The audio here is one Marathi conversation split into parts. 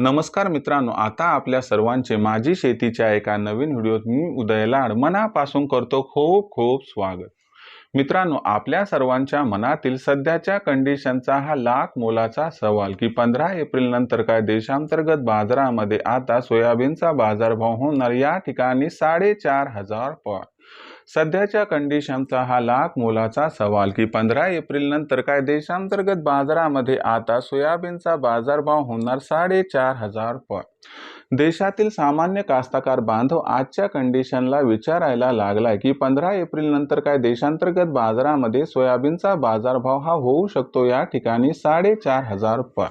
नमस्कार मित्रांनो आता आपल्या सर्वांचे माझी शेतीच्या एका नवीन व्हिडिओत मी उदय लाड मनापासून करतो खूप खूप स्वागत. मित्रांनो आपल्या सर्वांच्या मनातील सध्याच्या कंडिशनचा हा लाख मोलाचा सवाल की पंधरा एप्रिल नंतर काय देशांतर्गत बाजारामध्ये आता सोयाबीनचा बाजारभाव होणार या ठिकाणी साडेचार हजार पॉट सध्याच्या कंडिशनचा हा लाख मोलाचा सवाल की पंधरा एप्रिल नंतर काय देशांतर्गत बाजारामध्ये आता सोयाबीनचा बाजारभाव होणार साडेचार हजार पॉईंट देशातील सामान्य कास्तकार बांधव आजच्या कंडिशनला विचारायला लागलाय की पंधरा एप्रिल नंतर काय देशांतर्गत बाजारामध्ये सोयाबीनचा बाजारभाव हा होऊ शकतो या ठिकाणी साडेचार हजार पर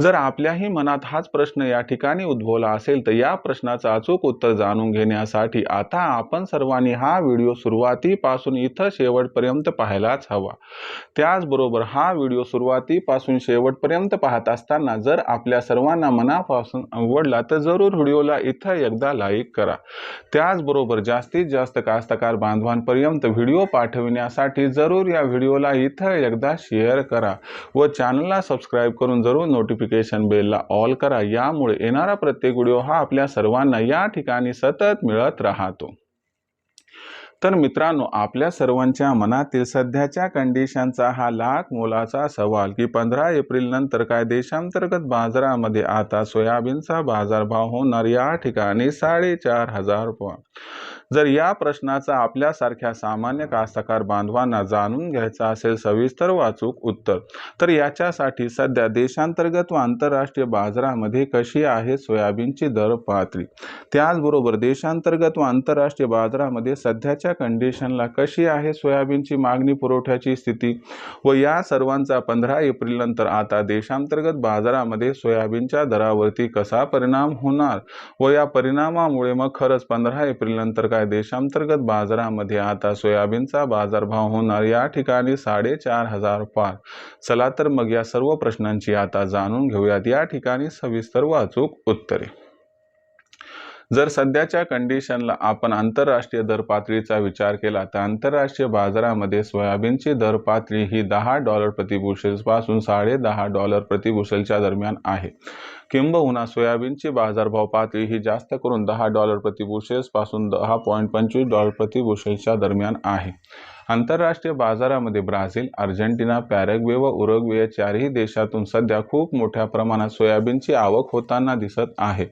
जर आपल्याही मनात हाच प्रश्न या ठिकाणी उद्भवला असेल तर या प्रश्नाचं अचूक उत्तर जाणून घेण्यासाठी आता आपण सर्वांनी हा व्हिडिओ सुरुवातीपासून इथं शेवटपर्यंत पाहायलाच हवा. त्याचबरोबर हा व्हिडिओ सुरुवातीपासून शेवटपर्यंत पाहत असताना जर आपल्या सर्वांना मनापासून आवडला तर जरूर व्हिडिओला इथं एकदा लाईक करा. त्याचबरोबर जास्तीत जास्त कास्तकार बांधवांपर्यंत व्हिडिओ पाठविण्यासाठी जरूर या व्हिडिओला इथं एकदा शेअर करा व चॅनलला सबस्क्राईब करून जरूर नोटिफिकेशन बेलला ऑल करा. यामुळे येणारा प्रत्येक व्हिडिओ हा आपल्या सर्वांना या ठिकाणी सतत मिळत राहतो. तर मित्रांनो आपल्या सर्वांच्या मनातील सध्याच्या कंडिशनचा हा लाख मोलाचा सवाल की पंधरा एप्रिल नंतर काय देशांतर्गत बाजारामध्ये आता सोयाबीनचा बाजारभाव होणार? या ठिकाणी साडेचार हजार पॉईंट जर या प्रश्नाचा आपल्यासारख्या सामान्य कास्तकार बांधवांना जाणून घ्यायचा असेल सविस्तर वाचूक उत्तर तर याच्यासाठी सध्या देशांतर्गत व आंतरराष्ट्रीय बाजारामध्ये कशी आहे सोयाबीनची दर पातळी त्याचबरोबर देशांतर्गत व आंतरराष्ट्रीय बाजारामध्ये सध्याच्या कंडिशनला कशी आहे सोयाबीनची मागणी पुरवठ्याची स्थिती? व या सर्वांचा पंधरा एप्रिल नंतर आता देशांतर्गत बाजारामध्ये सोयाबीनच्या दरावरती कसा परिणाम होणार? व या परिणामामुळे मग खरंच पंधरा एप्रिल नंतर काय देशांतर्गत बाजारामध्ये आता सोयाबीनचा बाजारभाव होणार या ठिकाणी साडेचार हजार पार. चला तर मग या सर्व प्रश्नांची आता जाणून घेऊयात. या ठिकाणी सविस्तर वाचूक उत्तरे. जर सध्याच्या कंडिशनला आपण आंतरराष्ट्रीय दर पातळीचा विचार केला तर आंतरराष्ट्रीय बाजारामध्ये सोयाबीनची दर पातळी ही दहा डॉलर प्रतिबुशेल्सपासून साडे दहा डॉलर प्रतिबुशेलच्या दरम्यान आहे. किंबहुना सोयाबीनची बाजारभाव पातळी ही जास्त करून दहा डॉलर प्रतिबुशेल्सपासून दहा पॉईंट पंचवीस डॉलर प्रतिबुशेलच्या दरम्यान आहे. आंतरराष्ट्रीय बाजारामध्ये ब्राझील अर्जेंटिना पॅरेग्वे व उरुग्वे या चारही देशातून सध्या खूप मोठ्या प्रमाणात सोयाबीनची आवक होताना दिसत आहे.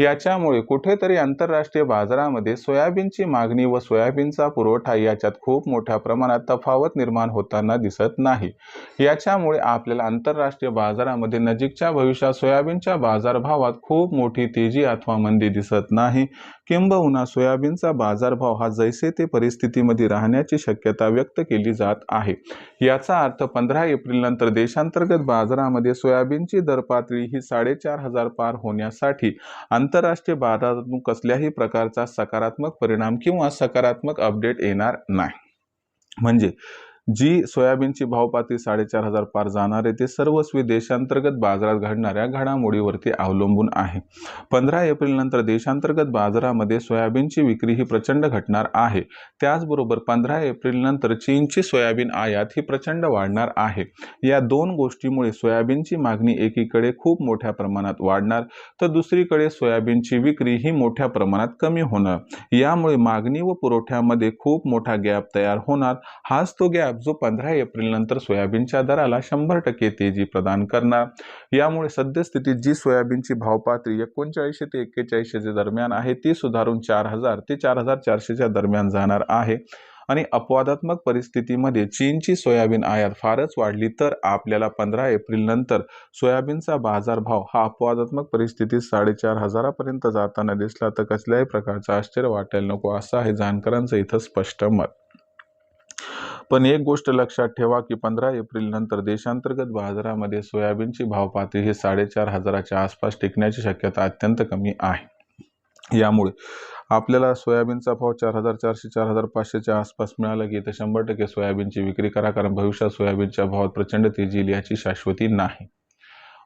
याच्यामुळे कुठेतरी आंतरराष्ट्रीय बाजारामध्ये सोयाबीनची मागणी व सोयाबीनचा पुरवठा याच्यात खूप मोठ्या प्रमाणात तफावत निर्माण होताना दिसत नाही. याच्यामुळे आपल्याला आंतरराष्ट्रीय बाजारामध्ये नजीकच्या भविष्यात सोयाबीनच्या बाजारभावात खूप मोठी तेजी अथवा मंदी दिसत नाही. किंबहुना सोयाबीनचा बाजारभाव हा जैसे ते परिस्थितीमध्ये राहण्याची शक्यता व्यक्त केली जात आहे. याचा अर्थ पंधरा एप्रिल नंतर देशांतर्गत बाजारामध्ये सोयाबीनची दर पातळी ही साडेचार हजार पार होण्यासाठी आंतरराष्ट्रीय बाजारातून कसल्याही प्रकारचा सकारात्मक परिणाम किंवा सकारात्मक अपडेट येणार नाही. म्हणजे जी सोयाबीनची भावपाती साडेचार हजार पार जाणार आहे ते सर्वस्वी देशांतर्गत बाजारात घडणाऱ्या घडामोडीवरती अवलंबून आहे. पंधरा एप्रिल नंतर देशांतर्गत बाजारामध्ये सोयाबीनची विक्री ही प्रचंड घटणार आहे. त्याचबरोबर पंधरा एप्रिल नंतर चीनची सोयाबीन आयात ही प्रचंड वाढणार आहे. या दोन गोष्टीमुळे सोयाबीनची मागणी एकीकडे खूप मोठ्या प्रमाणात वाढणार तर दुसरीकडे सोयाबीनची विक्री ही मोठ्या प्रमाणात कमी होणार. यामुळे मागणी व पुरवठ्यामध्ये खूप मोठा गॅप तयार होणार. हाच तो गॅप जो पंधरा एप्रिल नंतर सोयाबीनच्या दराला शंभर टक्के तेजी प्रदान करणार. यामुळे सद्यस्थितीत जी सोयाबीनची भावपातळी एकोणचाळीसशे ते एक्केचाळीसशे दरम्यान आहे ती सुधारून चार हजार ते चार हजार चारशेच्या दरम्यान जाणार आहे. आणि अपवादात्मक परिस्थितीमध्ये चीनची सोयाबीन आयात फारच वाढली तर आपल्याला पंधरा एप्रिल नंतर सोयाबीनचा बाजारभाव हा अपवादात्मक परिस्थितीत साडेचार हजारापर्यंत जाताना दिसला तर कसल्याही प्रकारचं आश्चर्य वाटायला नको असं आहे जाणकारांचं इथं स्पष्ट मत. पण एक गोष्ट लक्षात ठेवा की पंधरा एप्रिल नंतर देशांतर्गत बाजारामध्ये सोयाबीनची भाव पातळी ही साडेचार हजाराच्या आसपास टिकण्याची शक्यता अत्यंत कमी आहे. यामुळे आपल्याला सोयाबीनचा भाव चार हजार चारशे चार हजार पाचशेच्या आसपास मिळाला की तर शंभर टक्के सोयाबीनची विक्री करा. कारण भविष्यात सोयाबीनच्या भावात प्रचंड तेजी याची शाश्वती नाही.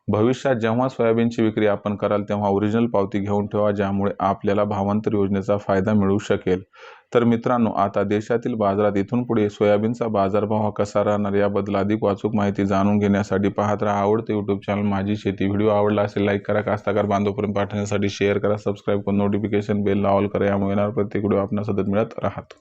भविष्यात जेव्हा सोयाबीनची विक्री आपण कराल तेव्हा ओरिजिनल पावती घेऊन ठेवा ज्यामुळे आपल्याला भावांतर योजनेचा फायदा मिळू शकेल. तर मित्रांनो आता देशातील बाजारात इथून पुढे सोयाबीनचा बाजारभाव हा कसा राहणार याबद्दल अधिक वाचूक माहिती जाणून घेण्यासाठी पाहत राहा आवडतं यूट्यूब चॅनल माझी शेती. व्हिडिओ आवडला असेल लाईक करा. कास्ताकार बांधवपर्यंत पाठवण्यासाठी शेअर करा. सबस्क्राईब करून नोटिफिकेशन बेल ऑल करा. यामुळे येणार प्रत्येक व्हिडिओ आपल्याला सतत मिळत राहतो.